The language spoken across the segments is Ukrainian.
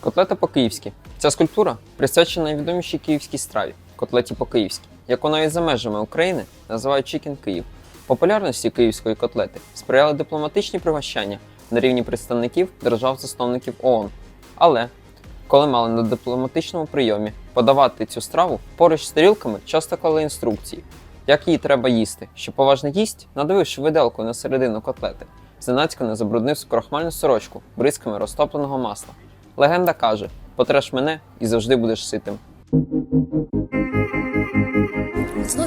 Котлета по-київськи. Ця скульптура присвячена найвідомішій київській страві котлеті по-київськи, яку навіть за межами України називають Чікін Київ. Популярності київської котлети сприяли дипломатичні пригощання на рівні представників держав-засновників ООН. Але коли мали на дипломатичному прийомі подавати цю страву, поруч з тарілками часто клали інструкції, як її треба їсти, щоб поважно їсть, надавивши виделку на середину котлети, зненацька не забруднив крохмальну сорочку бризками розтопленого масла. Легенда каже: потреш мене і завжди будеш ситим.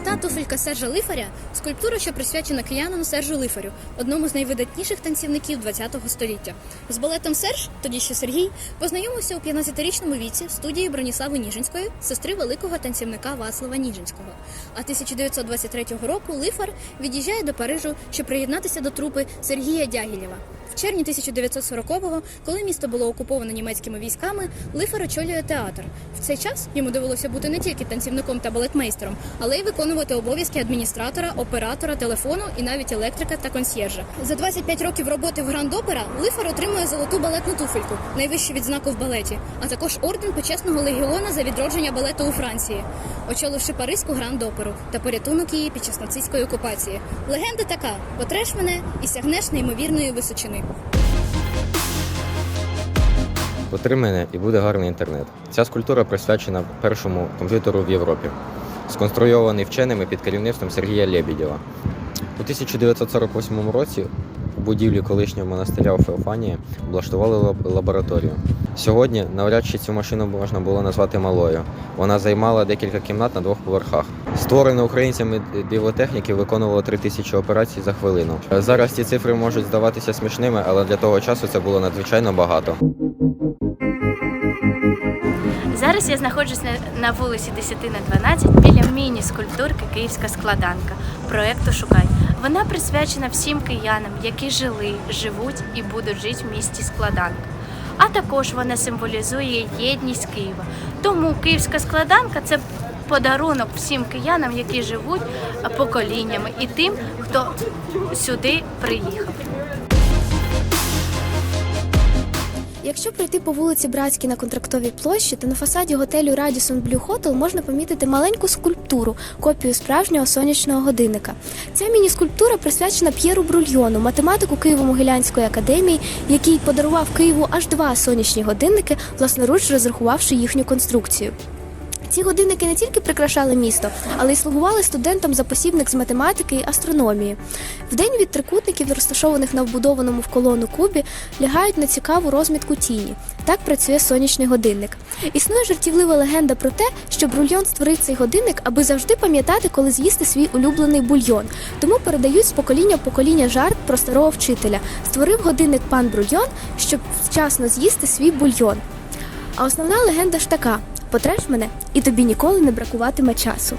Золота туфелька Сержа Лифаря скульптура, що присвячена киянину Сержу Лифарю, одному з найвидатніших танцівників ХХ століття. З балетом Серж, тоді ще Сергій, познайомився у 15-річному віці в студії Броніслави Ніжинської, сестри великого танцівника Васлава Ніжинського. А 1923 року Лифар від'їжджає до Парижу, щоб приєднатися до трупи Сергія Дягілєва. В червні 1940-го, коли місто було окуповано німецькими військами, Лифер очолює театр. В цей час йому довелося бути не тільки танцівником та балетмейстером, але й виконувати обов'язки адміністратора, оператора, телефону і навіть електрика та консьєржа. За 25 років роботи в Гранд Опера Лифер отримує золоту балетну туфельку, найвищу відзнаку в балеті, а також орден почесного легіона за відродження балету у Франції, очоливши Паризьку Гранд Оперу та порятунок її під час нацистської окупації. Легенда така: потреш мене і сягнеш неймовірної височини. Потримай мене і буде гарний інтернет. Ця скульптура присвячена першому комп'ютеру в Європі, сконструйований вченими під керівництвом Сергія Лєбідєва. У 1948 році у будівлі колишнього монастиря у Феофанії облаштували лаб- лабораторію. Сьогодні навряд чи цю машину можна було назвати малою. Вона займала декілька кімнат на двох поверхах. Створена українцями бібліотехніки виконувала 3 тисячі операцій за хвилину. Зараз ці цифри можуть здаватися смішними, але для того часу це було надзвичайно багато. Зараз я знаходжусь на, вулиці 10 на 12 біля міні-скульптурки Київська складанка проекту Шукай. Вона присвячена всім киянам, які жили, живуть і будуть жити в місті Складанка. А також вона символізує єдність Києва. Тому Київська складанка це подарунок всім киянам, які живуть поколіннями, і тим, хто сюди приїхав. Якщо пройти по вулиці Братській на контрактовій площі, то на фасаді готелю Radisson Blue Hotel можна помітити маленьку скульптуру, копію справжнього сонячного годинника. Ця міні-скульптура присвячена П'єру Брульйону, математику Києво-Могилянської академії, який подарував Києву аж два сонячні годинники, власноруч розрахувавши їхню конструкцію. Ці годинники не тільки прикрашали місто, але й слугували студентам за посібник з математики і астрономії. Вдень від трикутників, розташованих на вбудованому в колону кубі, лягають на цікаву розмітку тіні. Так працює сонячний годинник. Існує жартівлива легенда про те, що Брульйон створив цей годинник, аби завжди пам'ятати, коли з'їсти свій улюблений бульйон. Тому передають з покоління в покоління жарт про старого вчителя. Створив годинник пан Брульйон, щоб вчасно з'їсти свій бульйон. А основна легенда ж така: потреш мене, і тобі ніколи не бракуватиме часу.